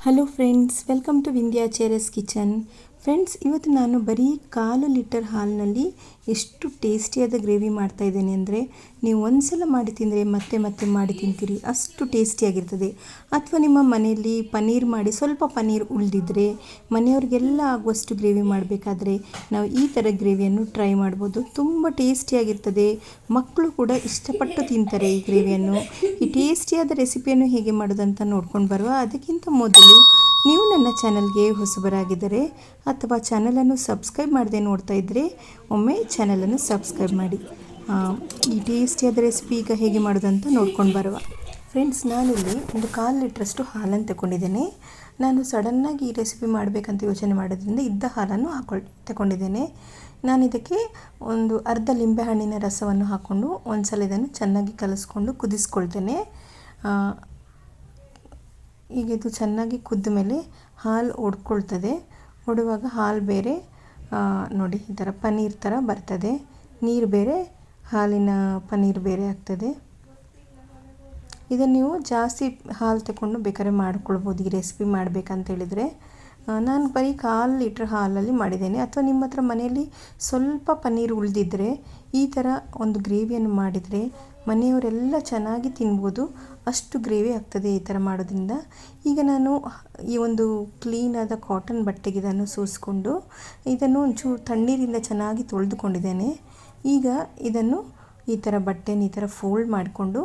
Hello friends welcome to వింధ్యాచేరస్ kitchen friends ಇವತ್ತು ನಾನು ಬರೀ ಕಾಲು ಲೀಟರ್ ಹಾಲಿನಲ್ಲಿ ಎಷ್ಟು ಟೇಸ್ಟಿಯಾದ ಗ್ರೇವಿ ಮಾಡ್ತಾ ಇದ್ದೇನೆ ಅಂದರೆ, ನೀವು ಒಂದು ಸಲ ಮಾಡಿ ತಿಂದರೆ ಮತ್ತೆ ಮತ್ತೆ ಮಾಡಿ ತಿಂತೀರಿ. ಅಷ್ಟು ಟೇಸ್ಟಿಯಾಗಿರ್ತದೆ ಅಥವಾ ನಿಮ್ಮ ಮನೆಯಲ್ಲಿ ಪನ್ನೀರ್ ಮಾಡಿ ಸ್ವಲ್ಪ ಪನ್ನೀರ್ ಉಳಿದಿದ್ರೆ, ಮನೆಯವ್ರಿಗೆಲ್ಲ ಆಗುವಷ್ಟು ಗ್ರೇವಿ ಮಾಡಬೇಕಾದ್ರೆ ನಾವು ಈ ಥರ ಗ್ರೇವಿಯನ್ನು ಟ್ರೈ ಮಾಡ್ಬೋದು. ತುಂಬ ಟೇಸ್ಟಿಯಾಗಿರ್ತದೆ ಮಕ್ಕಳು ಕೂಡ ಇಷ್ಟಪಟ್ಟು ತಿಂತಾರೆ ಈ ಗ್ರೇವಿಯನ್ನು ಈ ಟೇಸ್ಟಿಯಾದ ರೆಸಿಪಿಯನ್ನು ಹೇಗೆ ಮಾಡೋದಂತ ನೋಡ್ಕೊಂಡು ಬರುವ ಅದಕ್ಕಿಂತ ಮೊದಲು ನೀವು ನನ್ನ ಚಾನಲ್ಗೆ ಹೊಸಬರಾಗಿದ್ದರೆ ಅಥವಾ ಚಾನಲನ್ನು ಸಬ್ಸ್ಕ್ರೈಬ್ ಮಾಡದೆ ನೋಡ್ತಾ ಇದ್ದರೆ ಒಮ್ಮೆ ಚಾನಲನ್ನು ಸಬ್ಸ್ಕ್ರೈಬ್ ಮಾಡಿ. ಈ ಟೇಸ್ಟಿಯಾದ ರೆಸಿಪಿ ಈಗ ಹೇಗೆ ಮಾಡೋದಂತ ನೋಡ್ಕೊಂಡು ಬರುವ. ಫ್ರೆಂಡ್ಸ್, ನಾನಿಲ್ಲಿ ಒಂದು ಕಾಲು ಲೀಟ್ರಷ್ಟು ಹಾಲನ್ನು ತಗೊಂಡಿದ್ದೇನೆ. ನಾನು ಸಡನ್ನಾಗಿ ಈ ರೆಸಿಪಿ ಮಾಡಬೇಕಂತ ಯೋಚನೆ ಮಾಡೋದ್ರಿಂದ ಇದ್ದ ಹಾಲನ್ನು ಹಾಕೊಳ್, ತಗೊಂಡಿದ್ದೇನೆ. ನಾನು ಇದಕ್ಕೆ ಒಂದು ಅರ್ಧ ಲಿಂಬೆಹಣ್ಣಿನ ರಸವನ್ನು ಹಾಕ್ಕೊಂಡು ಒಂದು ಸಲ ಇದನ್ನು ಚೆನ್ನಾಗಿ ಕಲಸ್ಕೊಂಡು ಕುದಿಸ್ಕೊಳ್ತೇನೆ. ಈಗ ಇದು ಚೆನ್ನಾಗಿ ಕುದ್ದ ಮೇಲೆ ಹಾಲು ಒಡ್ಕೊಳ್ತದೆ. ಒಡುವಾಗ ಹಾಲು ಬೇರೆ ನೋಡಿ ಈ ಥರ ಪನ್ನೀರ್ ಥರ ಬರ್ತದೆ. ನೀರು ಬೇರೆ ಹಾಲಿನ ಪನ್ನೀರ್ ಬೇರೆ ಆಗ್ತದೆ. ಇದನ್ನು ನೀವು ಜಾಸ್ತಿ ಹಾಲು ತಗೊಂಡು ಬೇಕಾದ್ರೆ ಮಾಡ್ಕೊಳ್ಬೋದು. ಈ ರೆಸಿಪಿ ಮಾಡಬೇಕಂತ ಹೇಳಿದರೆ. ಆ, ನಾನು ಬರೀ ಕಾಲು ಲೀಟ್ರ್ ಹಾಲಲ್ಲಿ ಮಾಡಿದ್ದೇನೆ. ಅಥವಾ ನಿಮ್ಮ ಹತ್ರ ಮನೆಯಲ್ಲಿ ಸ್ವಲ್ಪ ಪನ್ನೀರ್ ಉಳಿದಿದ್ದರೆ ಈ ಥರ ಒಂದು ಗ್ರೇವಿಯನ್ನು ಮಾಡಿದರೆ ಮನೆಯವರೆಲ್ಲ ಚೆನ್ನಾಗಿ ತಿನ್ಬೋದು. ಅಷ್ಟು ಗ್ರೇವಿ ಆಗ್ತದೆ ಈ ಥರ ಮಾಡೋದ್ರಿಂದ. ಈಗ ನಾನು ಈ ಒಂದು ಕ್ಲೀನಾದ ಕಾಟನ್ ಬಟ್ಟೆಗೆ ಇದನ್ನು ಸೂಸ್ಕೊಂಡು ಇದನ್ನು ಒಂಚೂರು ತಣ್ಣೀರಿಂದ ಚೆನ್ನಾಗಿ ತೊಳೆದುಕೊಂಡಿದ್ದೇನೆ. ಈಗ ಇದನ್ನು ಈ ಥರ ಬಟ್ಟೆನ ಈ ಥರ ಫೋಲ್ಡ್ ಮಾಡಿಕೊಂಡು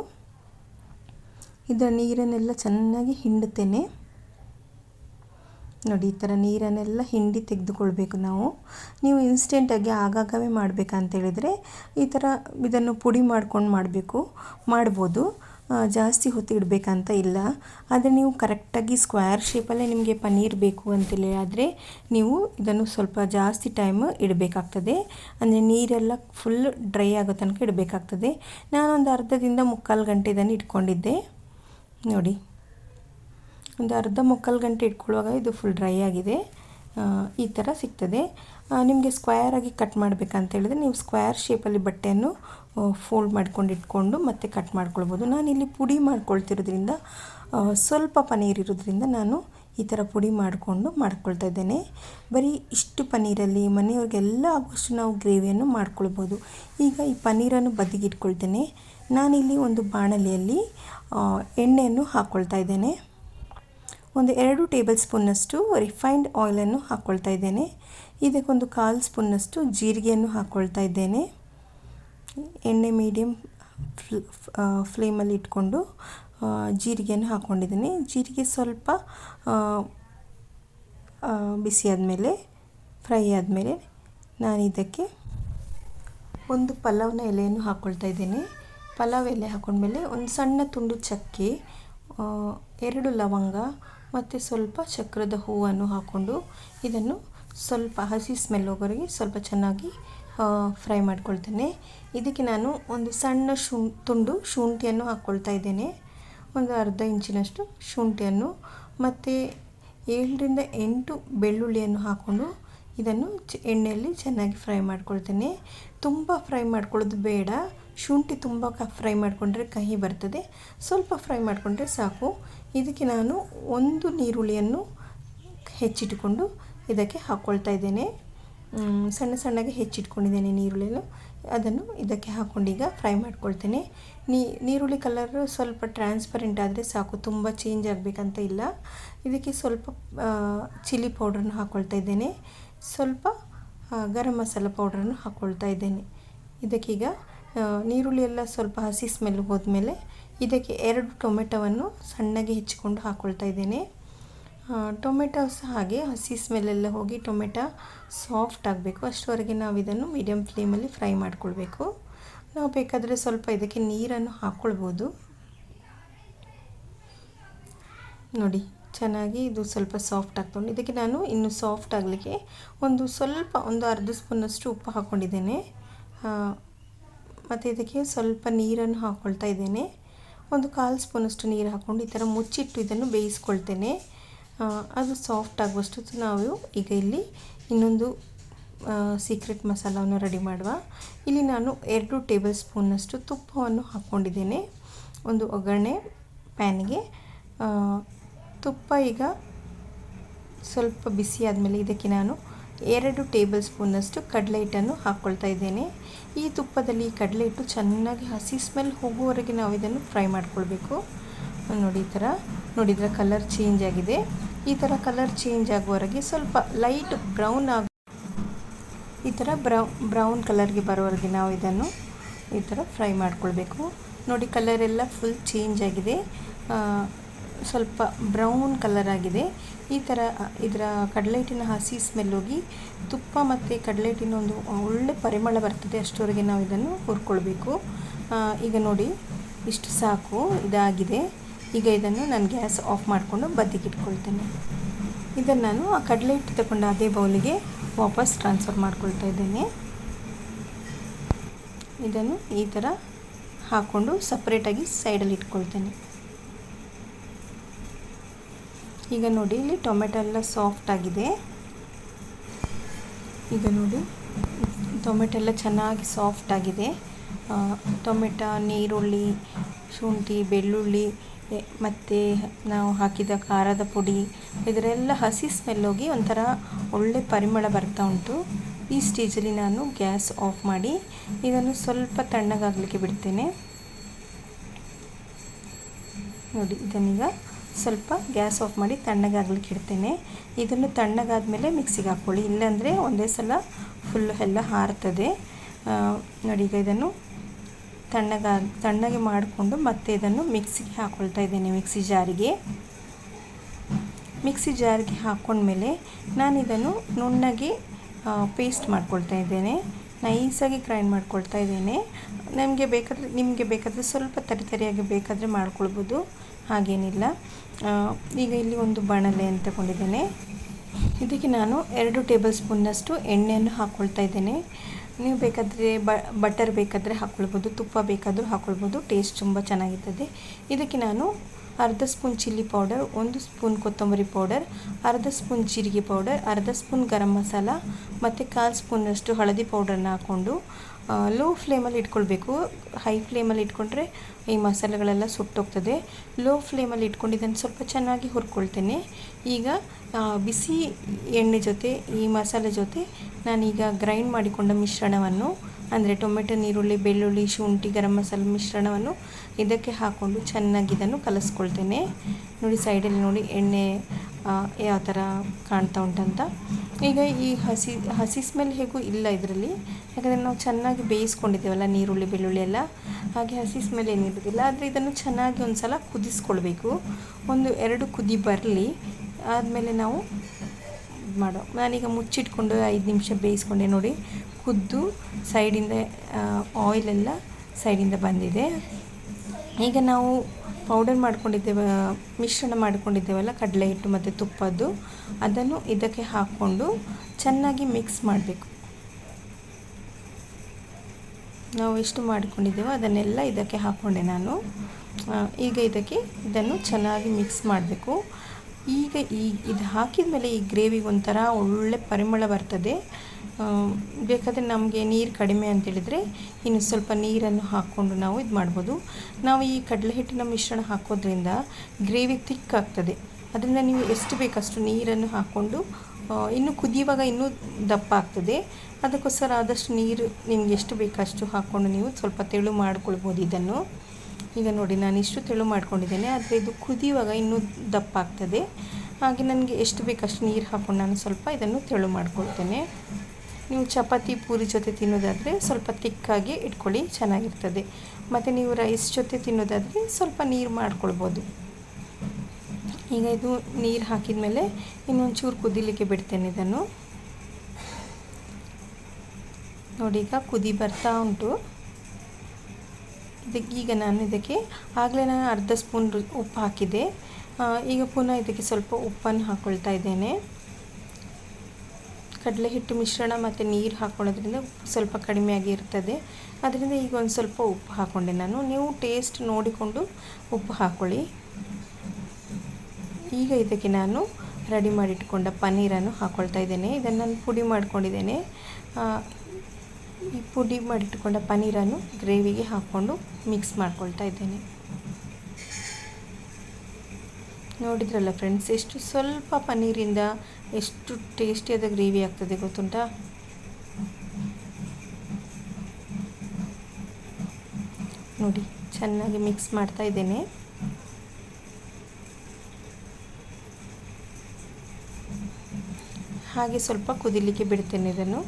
ಇದರ ನೀರನ್ನೆಲ್ಲ ಚೆನ್ನಾಗಿ ಹಿಂಡುತ್ತೇನೆ. ನೋಡಿ, ಈ ಥರ ನೀರನ್ನೆಲ್ಲ ಹಿಂಡಿ ತೆಗೆದುಕೊಳ್ಬೇಕು ನಾವು. ನೀವು ಇನ್ಸ್ಟೆಂಟಾಗಿ ಆಗಾಗವೇ ಮಾಡಬೇಕಂತ ಹೇಳಿದರೆ, ಈ ಥರ ಇದನ್ನು ಪುಡಿ ಮಾಡ್ಕೊಂಡು ಮಾಡಬೇಕು. ಮಾಡ್ಬೋದು. ಜಾಸ್ತಿ ಹೊತ್ತು ಇಡಬೇಕಂತ ಇಲ್ಲ. ಆದರೆ ನೀವು ಕರೆಕ್ಟಾಗಿ ಸ್ಕ್ವೇರ್ ಶೇಪಲ್ಲೇ ನಿಮಗೆ ಪನ್ನೀರ್ ಬೇಕು ಅಂತೇಳಿ ಆದರೆ, ನೀವು ಇದನ್ನು ಸ್ವಲ್ಪ ಜಾಸ್ತಿ ಟೈಮ್ ಇಡಬೇಕಾಗ್ತದೆ. ಅಂದರೆ ನೀರೆಲ್ಲ ಫುಲ್ ಡ್ರೈ ಆಗೋ ತನಕ ಇಡಬೇಕಾಗ್ತದೆ. ನಾನೊಂದು ಅರ್ಧದಿಂದ ಮುಕ್ಕಾಲು ಗಂಟೆ ಇದನ್ನು ಇಟ್ಕೊಂಡಿದ್ದೆ. ನೋಡಿ. ಒಂದು ಅರ್ಧ ಮುಕ್ಕಾಲು ಗಂಟೆ ಇಟ್ಕೊಳ್ಳುವಾಗ ಇದು ಫುಲ್ ಡ್ರೈ ಆಗಿದೆ. ಈ ಥರ ಸಿಗ್ತದೆ. ನಿಮಗೆ ಸ್ಕ್ವೇರಾಗಿ ಕಟ್ ಮಾಡಬೇಕಂತ ಹೇಳಿದ್ರೆ ನೀವು ಸ್ಕ್ವಯರ್ ಶೇಪಲ್ಲಿ ಬಟ್ಟೆಯನ್ನು ಫೋಲ್ಡ್ ಮಾಡ್ಕೊಂಡು ಇಟ್ಕೊಂಡು ಮತ್ತೆ ಕಟ್ ಮಾಡ್ಕೊಳ್ಬೋದು. ನಾನಿಲ್ಲಿ ಪುಡಿ ಮಾಡ್ಕೊಳ್ತಿರೋದ್ರಿಂದ ಸ್ವಲ್ಪ ಪನ್ನೀರ್ ಇರೋದ್ರಿಂದ ನಾನು ಈ ಥರ ಪುಡಿ ಮಾಡಿಕೊಂಡು ಮಾಡ್ಕೊಳ್ತಾ ಇದ್ದೇನೆ. ಬರೀ ಇಷ್ಟು ಪನ್ನೀರಲ್ಲಿ ಮನೆಯವ್ರಿಗೆಲ್ಲ ಆಗುವಷ್ಟು ನಾವು ಗ್ರೇವಿಯನ್ನು ಮಾಡ್ಕೊಳ್ಬೋದು. ಈಗ ಈ ಪನ್ನೀರನ್ನು ಬದಿಗಿಟ್ಕೊಳ್ತೇನೆ. ನಾನಿಲ್ಲಿ ಒಂದು ಬಾಣಲೆಯಲ್ಲಿ ಎಣ್ಣೆಯನ್ನು ಹಾಕ್ಕೊಳ್ತಾ ಇದ್ದೇನೆ. ಒಂದು ಎರಡು ಟೇಬಲ್ ಸ್ಪೂನ್ನಷ್ಟು ರಿಫೈನ್ಡ್ ಆಯಿಲನ್ನು ಹಾಕ್ಕೊಳ್ತಾ ಇದ್ದೇನೆ. ಇದಕ್ಕೊಂದು ಕಾಲು ಸ್ಪೂನ್ನಷ್ಟು ಜೀರಿಗೆಯನ್ನು ಹಾಕ್ಕೊಳ್ತಾ ಇದ್ದೇನೆ. ಎಣ್ಣೆ ಮೀಡಿಯಮ್ ಫ್ಲೇಮಲ್ಲಿ ಇಟ್ಕೊಂಡು ಜೀರಿಗೆಯನ್ನು ಹಾಕ್ಕೊಂಡಿದ್ದೀನಿ ಜೀರಿಗೆ ಸ್ವಲ್ಪ ಬಿಸಿ ಆದಮೇಲೆ, ಫ್ರೈ ಆದಮೇಲೆ ನಾನು ಇದಕ್ಕೆ ಒಂದು ಪಲಾವ್ನ ಎಲೆಯನ್ನು ಹಾಕ್ಕೊಳ್ತಾ ಇದ್ದೇನೆ. ಪಲಾವ್ ಎಲೆ ಹಾಕೊಂಡ್ಮೇಲೆ ಒಂದು ಸಣ್ಣ ತುಂಡು ಚಕ್ಕೆ ಎರಡು ಲವಂಗ ಮತ್ತು ಸ್ವಲ್ಪ ಚಕ್ರದ ಹೂವನ್ನು ಹಾಕ್ಕೊಂಡು ಇದನ್ನು ಸ್ವಲ್ಪ ಹಸಿ ಸ್ಮೆಲ್ ಹೋಗೋರಿಗೆ ಸ್ವಲ್ಪ ಚೆನ್ನಾಗಿ ಫ್ರೈ ಮಾಡ್ಕೊಳ್ತೇನೆ. ಇದಕ್ಕೆ ನಾನು ಒಂದು ಸಣ್ಣ ಶುಂ, ತುಂಡು ಶುಂಠಿಯನ್ನು ಹಾಕ್ಕೊಳ್ತಾ ಇದ್ದೇನೆ. ಒಂದು ಅರ್ಧ ಇಂಚಿನಷ್ಟು ಶುಂಠಿಯನ್ನು ಮತ್ತು ಏಳರಿಂದ ಎಂಟು ಬೆಳ್ಳುಳ್ಳಿಯನ್ನು ಹಾಕ್ಕೊಂಡು ಇದನ್ನು ಎಣ್ಣೆಯಲ್ಲಿ ಚೆನ್ನಾಗಿ ಫ್ರೈ ಮಾಡ್ಕೊಳ್ತೇನೆ. ತುಂಬ ಫ್ರೈ ಮಾಡ್ಕೊಳ್ಳೋದು ಬೇಡ. ಶುಂಠಿ ತುಂಬ ಕ ಫ್ರೈ ಮಾಡಿಕೊಂಡ್ರೆ ಕಹಿ ಬರ್ತದೆ. ಸ್ವಲ್ಪ ಫ್ರೈ ಮಾಡಿಕೊಂಡ್ರೆ ಸಾಕು. ಇದಕ್ಕೆ ನಾನು ಒಂದು ನೀರುಳ್ಳಿಯನ್ನು ಹೆಚ್ಚಿಟ್ಟುಕೊಂಡು ಇದಕ್ಕೆ ಹಾಕ್ಕೊಳ್ತಾ ಇದ್ದೇನೆ. ಸಣ್ಣ ಸಣ್ಣಗೆ ಹೆಚ್ಚಿಟ್ಕೊಂಡಿದ್ದೇನೆ ನೀರುಳ್ಳಿಯನ್ನು ಅದನ್ನು ಇದಕ್ಕೆ ಹಾಕ್ಕೊಂಡೀಗ ಫ್ರೈ ಮಾಡ್ಕೊಳ್ತೇನೆ. ನೀರುಳ್ಳಿ ಕಲರ್ ಸ್ವಲ್ಪ ಟ್ರಾನ್ಸ್ಪರೆಂಟ್ ಆದರೆ ಸಾಕು, ತುಂಬ ಚೇಂಜ್ ಆಗಬೇಕಂತ ಇಲ್ಲ. ಇದಕ್ಕೆ ಸ್ವಲ್ಪ ಚಿಲ್ಲಿ ಪೌಡ್ರನ್ನು ಹಾಕ್ಕೊಳ್ತಾ ಇದ್ದೇನೆ. ಸ್ವಲ್ಪ ಗರಂ ಮಸಾಲ ಪೌಡ್ರನ್ನು ಹಾಕ್ಕೊಳ್ತಾ ಇದ್ದೇನೆ. ಇದಕ್ಕೀಗ ನೀರುಳ್ಳಿ ಎಲ್ಲ ಸ್ವಲ್ಪ ಹಸಿ ಸ್ಮೆಲ್ ಹೋದ್ಮೇಲೆ ಇದಕ್ಕೆ ಎರಡು ಟೊಮೆಟೊವನ್ನು ಸಣ್ಣಗೆ ಹೆಚ್ಚಿಕೊಂಡು ಹಾಕ್ಕೊಳ್ತಾ ಇದ್ದೇನೆ. ಟೊಮೆಟೊ ಸಹ ಹಾಗೆ ಹಸಿ ಸ್ಮೆಲ್ಲೆಲ್ಲ ಹೋಗಿ ಟೊಮೆಟೊ ಸಾಫ್ಟ್ ಆಗಬೇಕು. ಅಷ್ಟರವರೆಗೆ ನಾವು ಇದನ್ನು ಮೀಡಿಯಮ್ ಫ್ಲೇಮಲ್ಲಿ ಫ್ರೈ ಮಾಡಿಕೊಳ್ಬೇಕು. ನಾವು ಬೇಕಾದರೆ ಸ್ವಲ್ಪ ಇದಕ್ಕೆ ನೀರನ್ನು ಹಾಕ್ಕೊಳ್ಬೋದು ನೋಡಿ, ಚೆನ್ನಾಗಿ ಇದು ಸ್ವಲ್ಪ ಸಾಫ್ಟ್ ಆಗ್ತೊಂಡು. ಇದಕ್ಕೆ ನಾನು ಇನ್ನು ಸಾಫ್ಟ್ ಆಗಲಿಕ್ಕೆ ಒಂದು ಸ್ವಲ್ಪ ಒಂದು ಅರ್ಧ ಸ್ಪೂನಷ್ಟು ಉಪ್ಪು ಹಾಕ್ಕೊಂಡಿದ್ದೇನೆ ಮತ್ತು ಇದಕ್ಕೆ ಸ್ವಲ್ಪ ನೀರನ್ನು ಹಾಕ್ಕೊಳ್ತಾ ಇದ್ದೇನೆ. ಒಂದು ಕಾಲು ಸ್ಪೂನಷ್ಟು ನೀರು ಹಾಕ್ಕೊಂಡು ಈ ಥರ ಮುಚ್ಚಿಟ್ಟು ಇದನ್ನು ಬೇಯಿಸ್ಕೊಳ್ತೇನೆ. ಅದು ಸಾಫ್ಟ್ ಆಗುವಷ್ಟು ನಾವು ಈಗ ಇಲ್ಲಿ ಇನ್ನೊಂದು ಸೀಕ್ರೆಟ್ ಮಸಾಲವನ್ನು ರೆಡಿ ಮಾಡುವ. ಇಲ್ಲಿ ನಾನು ಎರಡು ಟೇಬಲ್ ಸ್ಪೂನಷ್ಟು ತುಪ್ಪವನ್ನು ಹಾಕ್ಕೊಂಡಿದ್ದೇನೆ. ಒಂದು ಒಗ್ಗರಣೆ ಪ್ಯಾನಿಗೆ. ತುಪ್ಪ ಈಗ ಸ್ವಲ್ಪ ಬಿಸಿ ಆದಮೇಲೆ ಇದಕ್ಕೆ ನಾನು ಎರಡು ಟೇಬಲ್ ಸ್ಪೂನಷ್ಟು ಕಡಲೆ ಹಿಟ್ಟನ್ನು ಹಾಕ್ಕೊಳ್ತಾ ಇದ್ದೇನೆ. ಈ ತುಪ್ಪದಲ್ಲಿ ಕಡಲೆ ಹಿಟ್ಟು ಚೆನ್ನಾಗಿ ಹಸಿ ಸ್ಮೆಲ್ ಹೋಗುವವರೆಗೆ ನಾವು ಇದನ್ನು ಫ್ರೈ ಮಾಡ್ಕೊಳ್ಬೇಕು. ನೋಡಿ ಈ ಥರ. ನೋಡಿದರೆ ಕಲರ್ ಚೇಂಜ್ ಆಗಿದೆ. ಈ ಥರ ಕಲರ್ ಚೇಂಜ್ ಆಗುವವರೆಗೆ ಸ್ವಲ್ಪ ಲೈಟ್ ಬ್ರೌನ್ ಆಗ ಈ ಥರ ಬ್ರೌ, ಬ್ರೌನ್ ಕಲರ್ಗೆ ಬರೋವರೆಗೆ ನಾವು ಇದನ್ನು ಈ ಥರ ಫ್ರೈ ಮಾಡ್ಕೊಳ್ಬೇಕು. ನೋಡಿ ಕಲರ್ ಎಲ್ಲ ಫುಲ್ ಚೇಂಜ್ ಆಗಿದೆ. ಸ್ವಲ್ಪ ಬ್ರೌನ್ ಕಲರ್ ಆಗಿದೆ. ಈ ಥರ ಇದರ ಕಡಲೆ ಹಿಟ್ಟಿನ ಹಸಿ ಸ್ಮೆಲ್ ಹೋಗಿ ತುಪ್ಪ ಮತ್ತು ಕಡಲೆ ಒಂದು ಒಳ್ಳೆ ಪರಿಮಳ ಬರ್ತದೆ ಅಷ್ಟರವರೆಗೆ ನಾವು ಇದನ್ನು ಹುರ್ಕೊಳ್ಬೇಕು. ಈಗ ನೋಡಿ, ಇಷ್ಟು ಸಾಕು, ಇದಾಗಿದೆ. ಈಗ ಇದನ್ನು ನಾನು ಗ್ಯಾಸ್ ಆಫ್ ಮಾಡಿಕೊಂಡು ಬದಿಗೆ ಇಟ್ಕೊಳ್ತೇನೆ. ಇದನ್ನು ನಾನು ಆ ಕಡಲೆ ಹಿಟ್ಟು ತಗೊಂಡು ಅದೇ ಬೌಲಿಗೆ ವಾಪಸ್ ಟ್ರಾನ್ಸ್ಫರ್ ಮಾಡ್ಕೊಳ್ತಾ ಇದ್ದೇನೆ. ಇದನ್ನು ಈ ಥರ ಹಾಕ್ಕೊಂಡು ಸಪ್ರೇಟಾಗಿ ಸೈಡಲ್ಲಿ ಇಟ್ಕೊಳ್ತೇನೆ. ಈಗ ನೋಡಿ, ಇಲ್ಲಿ ಟೊಮೆಟೊ ಎಲ್ಲ ಸಾಫ್ಟ್ ಆಗಿದೆ. ಈಗ ನೋಡಿ, ಟೊಮೆಟೊ ಎಲ್ಲ ಚೆನ್ನಾಗಿ ಸಾಫ್ಟ್ ಆಗಿದೆ. ಟೊಮೆಟೊ, ನೀರುಳ್ಳಿ, ಶುಂಠಿ, ಬೆಳ್ಳುಳ್ಳಿ ಮತ್ತು ನಾವು ಹಾಕಿದ ಖಾರದ ಪುಡಿ, ಇದರೆಲ್ಲ ಹಸಿ ಸ್ಮೆಲ್ ಹೋಗಿ ಒಂಥರ ಒಳ್ಳೆ ಪರಿಮಳ ಬರ್ತಾ ಉಂಟು. ಈ ಸ್ಟೇಜಲ್ಲಿ ನಾನು ಗ್ಯಾಸ್ ಆಫ್ ಮಾಡಿ, ಇದನ್ನು ಸ್ವಲ್ಪ ತಣ್ಣಗಾಗಲಿಕ್ಕೆ ಬಿಡ್ತೇನೆ. ನೋಡಿ, ಇದನ್ನೀಗ ಸ್ವಲ್ಪ ಗ್ಯಾಸ್ ಆಫ್ ಮಾಡಿ ತಣ್ಣಗಾಗ್ಲಿಕ್ಕೆ ಇಡ್ತೇನೆ. ಇದನ್ನು ತಣ್ಣಗಾದ ಮೇಲೆ ಮಿಕ್ಸಿಗೆ ಹಾಕ್ಕೊಳ್ಳಿ. ಇಲ್ಲಾಂದರೆ ಒಂದೇ ಸಲ ಫುಲ್ಲು ಎಲ್ಲ ಹಾರ್ತದೆ. ನೋಡಿ ಈಗ ಇದನ್ನು ತಣ್ಣಗ, ತಣ್ಣಗೆ ಮಾಡಿಕೊಂಡು ಮತ್ತೆ ಇದನ್ನು ಮಿಕ್ಸಿಗೆ ಹಾಕ್ಕೊಳ್ತಾ ಇದ್ದೇನೆ ಮಿಕ್ಸಿ ಜಾರಿಗೆ. ಮಿಕ್ಸಿ ಜಾರಿಗೆ ಹಾಕ್ಕೊಂಡ್ಮೇಲೆ ನಾನು ಇದನ್ನು ನುಣ್ಣಗೆ ಪೇಸ್ಟ್ ಮಾಡ್ಕೊಳ್ತಾ ಇದ್ದೇನೆ. ನೈಸಾಗಿ ಗ್ರೈಂಡ್ ಮಾಡ್ಕೊಳ್ತಾ ಇದ್ದೇನೆ. ನಮಗೆ ಬೇಕಾದರೆ, ನಿಮಗೆ ಬೇಕಾದರೆ ಸ್ವಲ್ಪ ತರಿತರಿಯಾಗಿ ಬೇಕಾದರೆ ಮಾಡ್ಕೊಳ್ಬೋದು. ಹಾಗೇನಿಲ್ಲ. ಈಗ ಇಲ್ಲಿ ಒಂದು ಬಾಣಲೆ ಅಂತ ತಗೊಂಡಿದ್ದೇನೆ. ಇದಕ್ಕೆ ನಾನು ಎರಡು ಟೇಬಲ್ ಸ್ಪೂನ್ನಷ್ಟು ಎಣ್ಣೆಯನ್ನು ಹಾಕ್ಕೊಳ್ತಾ ಇದ್ದೇನೆ. ನೀವು ಬೇಕಾದರೆ ಬಟರ್ ಬೇಕಾದರೆ ಹಾಕ್ಕೊಳ್ಬೋದು ತುಪ್ಪ ಬೇಕಾದರೂ ಹಾಕ್ಕೊಳ್ಬೋದು ಟೇಸ್ಟ್ ತುಂಬ ಚೆನ್ನಾಗಿರ್ತದೆ. ಇದಕ್ಕೆ ನಾನು ಅರ್ಧ ಸ್ಪೂನ್ ಚಿಲ್ಲಿ ಪೌಡರ್, ಒಂದು ಸ್ಪೂನ್ ಕೊತ್ತಂಬರಿ ಪೌಡರ್, ಅರ್ಧ ಸ್ಪೂನ್ ಜೀರಿಗೆ ಪೌಡರ್, ಅರ್ಧ ಸ್ಪೂನ್ ಗರಂ ಮಸಾಲ, ಮತ್ತು ಕಾಲು ಸ್ಪೂನಷ್ಟು ಹಳದಿ ಪೌಡರ್ನ ಹಾಕ್ಕೊಂಡು ಲೋ ಫ್ಲೇಮಲ್ಲಿ ಇಟ್ಕೊಳ್ಬೇಕು. ಹೈ ಫ್ಲೇಮಲ್ಲಿ ಇಟ್ಕೊಂಡ್ರೆ ಈ ಮಸಾಲೆಗಳೆಲ್ಲ ಸುಟ್ಟೋಗ್ತದೆ. ಲೋ ಫ್ಲೇಮಲ್ಲಿ ಇಟ್ಕೊಂಡು ಇದನ್ನು ಸ್ವಲ್ಪ ಚೆನ್ನಾಗಿ ಹುರ್ಕೊಳ್ತೇನೆ. ಈಗ ಬಿಸಿ ಎಣ್ಣೆ ಜೊತೆ, ಈ ಮಸಾಲೆ ಜೊತೆ ನಾನೀಗ ಗ್ರೈಂಡ್ ಮಾಡಿಕೊಂಡ ಮಿಶ್ರಣವನ್ನು, ಅಂದರೆ ಟೊಮೆಟೊ ನೀರುಳ್ಳಿ ಬೆಳ್ಳುಳ್ಳಿ, ಶುಂಠಿ, ಗರಂ ಮಸಾಲೆ ಮಿಶ್ರಣವನ್ನು ಇದಕ್ಕೆ ಹಾಕ್ಕೊಂಡು ಚೆನ್ನಾಗಿ ಇದನ್ನು ಕಲಿಸ್ಕೊಳ್ತೇನೆ. ನೋಡಿ ಸೈಡಲ್ಲಿ ನೋಡಿ, ಎಣ್ಣೆ ಯಾವ ಥರ ಕಾಣ್ತಾ ಉಂಟಂತ. ಈಗ ಈ ಹಸಿ ಹಸಿ ಸ್ಮೆಲ್ ಹೇಗೂ ಇಲ್ಲ ಇದರಲ್ಲಿ. ಯಾಕಂದರೆ ನಾವು ಚೆನ್ನಾಗಿ ಬೇಯಿಸ್ಕೊಂಡಿದ್ದೇವಲ್ಲ ನೀರುಳ್ಳಿ, ಬೆಳ್ಳುಳ್ಳಿ ಎಲ್ಲ. ಹಾಗೆ ಹಸಿ ಸ್ಮೆಲ್ ಏನಿರೋದಿಲ್ಲ ಆದರೆ ಇದನ್ನು ಚೆನ್ನಾಗಿ ಒಂದು ಸಲ ಕುದಿಸ್ಕೊಳ್ಬೇಕು. ಒಂದು ಎರಡು ಕುದಿ ಬರಲಿ. ಆದಮೇಲೆ ನಾವು ಮಾಡೋ, ನಾನೀಗ ಮುಚ್ಚಿಟ್ಕೊಂಡು ಐದು ನಿಮಿಷ ಬೇಯಿಸ್ಕೊಂಡೆ ನೋಡಿ. ಕುದ್ದು ಸೈಡಿಂದ ಆಯಿಲೆಲ್ಲ ಸೈಡಿಂದ ಬಂದಿದೆ. ಈಗ ನಾವು ಪೌಡರ್ ಮಾಡ್ಕೊಂಡಿದ್ದೇವೆ, ಮಿಶ್ರಣ ಮಾಡ್ಕೊಂಡಿದ್ದೇವಲ್ಲ, ಕಡಲೆ ಹಿಟ್ಟು ಮತ್ತು ತುಪ್ಪದ್ದು. ಅದನ್ನು ಇದಕ್ಕೆ ಹಾಕ್ಕೊಂಡು ಚೆನ್ನಾಗಿ ಮಿಕ್ಸ್ ಮಾಡಬೇಕು. ನಾವು ಎಷ್ಟು ಮಾಡಿಕೊಂಡಿದ್ದೇವೋ ಅದನ್ನೆಲ್ಲ ಇದಕ್ಕೆ ಹಾಕ್ಕೊಂಡೆ ನಾನು. ಈಗ ಇದಕ್ಕೆ ಇದನ್ನು ಚೆನ್ನಾಗಿ ಮಿಕ್ಸ್ ಮಾಡಬೇಕು. ಈಗ ಈ ಇದು ಹಾಕಿದ ಮೇಲೆ ಈ ಗ್ರೇವಿಗೆ ಒಂಥರ ಒಳ್ಳೆ ಪರಿಮಳ ಬರ್ತದೆ. ಬೇಕಾದರೆ ನಮಗೆ ನೀರು ಕಡಿಮೆ ಅಂತೇಳಿದರೆ ಇನ್ನು ಸ್ವಲ್ಪ ನೀರನ್ನು ಹಾಕ್ಕೊಂಡು ನಾವು ಇದು ಮಾಡ್ಬೋದು. ನಾವು ಈ ಕಡಲೆ ಹಿಟ್ಟಿನ ಮಿಶ್ರಣ ಹಾಕೋದ್ರಿಂದ ಗ್ರೇವಿ ತಿಕ್ ಆಗ್ತದೆ. ಅದರಿಂದ ನೀವು ಎಷ್ಟು ಬೇಕಷ್ಟು ನೀರನ್ನು ಹಾಕ್ಕೊಂಡು ಇನ್ನೂ ಕುದಿಯುವಾಗ ಇನ್ನೂ ದಪ್ಪ ಆಗ್ತದೆ. ಅದಕ್ಕೋಸ್ಕರ ಆದಷ್ಟು ನೀರು ನಿಮ್ಗೆ ಎಷ್ಟು ಬೇಕಷ್ಟು ಹಾಕ್ಕೊಂಡು ನೀವು ಸ್ವಲ್ಪ ತೆಳು ಮಾಡ್ಕೊಳ್ಬೋದು ಇದನ್ನು. ಈಗ ನೋಡಿ, ನಾನು ಇಷ್ಟು ತೆಳು ಮಾಡ್ಕೊಂಡಿದ್ದೇನೆ, ಆದರೆ ಇದು ಕುದಿಯುವಾಗ ಇನ್ನೂ ದಪ್ಪ ಆಗ್ತದೆ ಹಾಗೆ ನನಗೆ ಎಷ್ಟು ಬೇಕಷ್ಟು ನೀರು ಹಾಕ್ಕೊಂಡು ನಾನು ಸ್ವಲ್ಪ ಇದನ್ನು ತೆಳು ಮಾಡ್ಕೊಳ್ತೇನೆ. ನೀವು ಚಪಾತಿ, ಪೂರಿ ಜೊತೆ ತಿನ್ನೋದಾದರೆ ಸ್ವಲ್ಪ ತಿಕ್ಕಾಗಿ ಇಟ್ಕೊಳ್ಳಿ, ಚೆನ್ನಾಗಿರ್ತದೆ. ಮತ್ತು ನೀವು ರೈಸ್ ಜೊತೆ ತಿನ್ನೋದಾದರೆ ಸ್ವಲ್ಪ ನೀರು ಮಾಡ್ಕೊಳ್ಬೋದು. ಈಗ ಇದು ನೀರು ಹಾಕಿದ ಮೇಲೆ ಇನ್ನೊಂಚೂರು ಕುದಿಲಿಕ್ಕೆ ಬಿಡ್ತೇನೆ ಇದನ್ನು. ನೋಡಿ, ಈಗ ಕುದಿ ಬರ್ತಾ ಉಂಟು. ಇದಕ್ಕೆ ಈಗ ನಾನು ಇದಕ್ಕೆ ಆಗಲೇ ನಾನು ಅರ್ಧ ಸ್ಪೂನ್ ಉಪ್ಪು ಹಾಕಿದೆ ಈಗ ಪುನಃ ಇದಕ್ಕೆ ಸ್ವಲ್ಪ ಉಪ್ಪನ್ನು ಹಾಕ್ಕೊಳ್ತಾ ಇದ್ದೇನೆ. ಕಡಲೆ ಹಿಟ್ಟು ಮಿಶ್ರಣ ಮತ್ತು ನೀರು ಹಾಕ್ಕೊಳ್ಳೋದ್ರಿಂದ ಉಪ್ಪು ಸ್ವಲ್ಪ ಕಡಿಮೆಯಾಗಿ ಇರ್ತದೆ ಅದರಿಂದ ಈಗ ಒಂದು ಸ್ವಲ್ಪ ಉಪ್ಪು ಹಾಕ್ಕೊಂಡೆ ನಾನು. ನೀವು ಟೇಸ್ಟ್ ನೋಡಿಕೊಂಡು ಉಪ್ಪು ಹಾಕ್ಕೊಳ್ಳಿ ಈಗ ಇದಕ್ಕೆ ನಾನು ರೆಡಿ ಮಾಡಿಟ್ಕೊಂಡ ಪನ್ನೀರನ್ನು ಹಾಕ್ಕೊಳ್ತಾ ಇದ್ದೇನೆ. ಇದನ್ನು ನಾನು ಪುಡಿ ಮಾಡ್ಕೊಂಡಿದ್ದೇನೆ. ಈ ಪುಡಿ ಮಾಡಿಟ್ಕೊಂಡ ಪನ್ನೀರನ್ನು ಗ್ರೇವಿಗೆ ಹಾಕ್ಕೊಂಡು ಮಿಕ್ಸ್ ಮಾಡ್ಕೊಳ್ತಾ ಇದ್ದೇನೆ. ನೋಡಿದ್ರಲ್ಲ ಫ್ರೆಂಡ್ಸ್, ಎಷ್ಟು ಸ್ವಲ್ಪ ಪನ್ನೀರಿಂದ ಎಷ್ಟು ಟೇಸ್ಟಿಯಾದ ಗ್ರೇವಿ ಆಗ್ತದೆ ಗೊತ್ತುಂಟಾ? ನೋಡಿ, ಚೆನ್ನಾಗಿ ಮಿಕ್ಸ್ ಮಾಡ್ತಾ ಇದ್ದೇನೆ. ಹಾಗೆ ಸ್ವಲ್ಪ ಕುದಿಲಿಕ್ಕೆ ಬಿಡ್ತೇನೆ ಇದನ್ನು.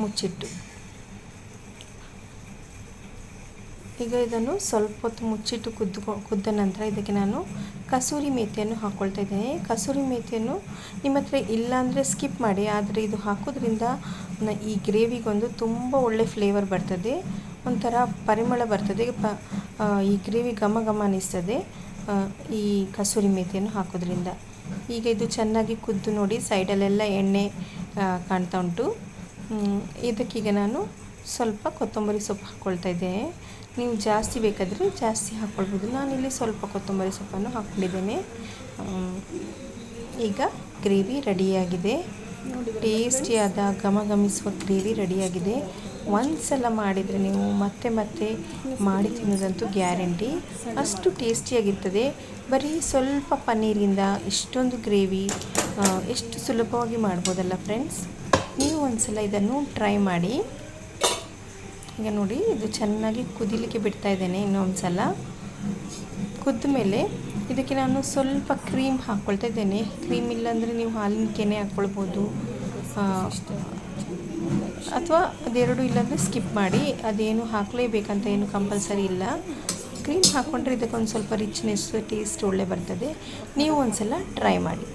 ಮುಚ್ಚಿಟ್ಟು. ಈಗ ಇದನ್ನು ಸ್ವಲ್ಪ ಹೊತ್ತು ಮುಚ್ಚಿಟ್ಟು ಕುದ್ದು ಕುದ್ದ ನಂತರ ಇದಕ್ಕೆ ನಾನು ಕಸೂರಿ ಮೇಥಿಯನ್ನು ಹಾಕ್ಕೊಳ್ತಾ ಇದ್ದೇನೆ. ಕಸೂರಿ ಮೇಥಿಯನ್ನು ನಿಮ್ಮ ಹತ್ರ ಇಲ್ಲ ಅಂದರೆ ಸ್ಕಿಪ್ ಮಾಡಿ, ಆದರೆ ಇದು ಹಾಕೋದ್ರಿಂದ ಈ ಗ್ರೇವಿಗೊಂದು ತುಂಬ ಒಳ್ಳೆ ಫ್ಲೇವರ್ ಬರ್ತದೆ. ಒಂಥರ ಪರಿಮಳ ಬರ್ತದೆ. ಪ ಈ ಗ್ರೇವಿ ಘಮ ಘಮ ಅನ್ನಿಸ್ತದೆ ಈ ಕಸೂರಿ ಮೇಥಿಯನ್ನು ಹಾಕೋದ್ರಿಂದ. ಈಗ ಇದು ಚೆನ್ನಾಗಿ ಕುದ್ದು ನೋಡಿ, ಸೈಡಲ್ಲೆಲ್ಲ ಎಣ್ಣೆ ಕಾಣ್ತಾ ಉಂಟು. ಇದಕ್ಕೀಗ ನಾನು ಸ್ವಲ್ಪ ಕೊತ್ತಂಬರಿ ಸೊಪ್ಪು ಹಾಕ್ಕೊಳ್ತಾ ಇದ್ದೆ ನೀವು ಜಾಸ್ತಿ ಬೇಕಾದರೆ ಜಾಸ್ತಿ ಹಾಕ್ಕೊಳ್ಬೋದು ನಾನಿಲ್ಲಿ ಸ್ವಲ್ಪ ಕೊತ್ತಂಬರಿ ಸೊಪ್ಪನ್ನು ಹಾಕ್ಕೊಂಡಿದ್ದೇನೆ. ಈಗ ಗ್ರೇವಿ ರೆಡಿಯಾಗಿದೆ. ಟೇಸ್ಟಿಯಾದ ಘಮ ಘಮಿಸುವ ಗ್ರೇವಿ ರೆಡಿಯಾಗಿದೆ. ಒಂದ್ಸಲ ಮಾಡಿದರೆ ನೀವು ಮತ್ತೆ ಮತ್ತೆ ಮಾಡಿ ತಿನ್ನೋದಂತೂ ಗ್ಯಾರಂಟಿ. ಅಷ್ಟು ಟೇಸ್ಟಿಯಾಗಿರ್ತದೆ. ಬರೀ ಸ್ವಲ್ಪ ಪನ್ನೀರಿಂದ ಇಷ್ಟೊಂದು ಗ್ರೇವಿ ಎಷ್ಟು ಸುಲಭವಾಗಿ ಮಾಡ್ಬೋದಲ್ಲ ಫ್ರೆಂಡ್ಸ್ ನೀವು ಒಂದ್ಸಲ ಇದನ್ನು ಟ್ರೈ ಮಾಡಿ. ಈಗ ನೋಡಿ, ಇದು ಚೆನ್ನಾಗಿ ಕುದಿಲಿಕ್ಕೆ ಬಿಡ್ತಾ ಇದ್ದೇನೆ ಇನ್ನೊಂದು ಸಲ ಕುದ್ದ ಮೇಲೆ ಇದಕ್ಕೆ ನಾನು ಸ್ವಲ್ಪ ಕ್ರೀಮ್ ಹಾಕ್ಕೊಳ್ತಾ ಇದ್ದೇನೆ. ಕ್ರೀಮ್ ಇಲ್ಲಾಂದರೆ ನೀವು ಹಾಲಿನ ಕೆನೆ ಹಾಕ್ಕೊಳ್ಬೋದು ಅಥವಾ ಅದೆರಡು ಇಲ್ಲಾಂದರೆ ಸ್ಕಿಪ್ ಮಾಡಿ, ಅದೇನು ಹಾಕಲೇಬೇಕಂತ ಏನು ಕಂಪಲ್ಸರಿ ಇಲ್ಲ. ಕ್ರೀಮ್ ಹಾಕ್ಕೊಂಡ್ರೆ ಇದಕ್ಕೊಂದು ಸ್ವಲ್ಪ ರಿಚ್ನೆಸ್ ಟೇಸ್ಟ್ ಒಳ್ಳೆ ಬರ್ತದೆ. ನೀವು ಒಂದ್ಸಲ ಟ್ರೈ ಮಾಡಿ.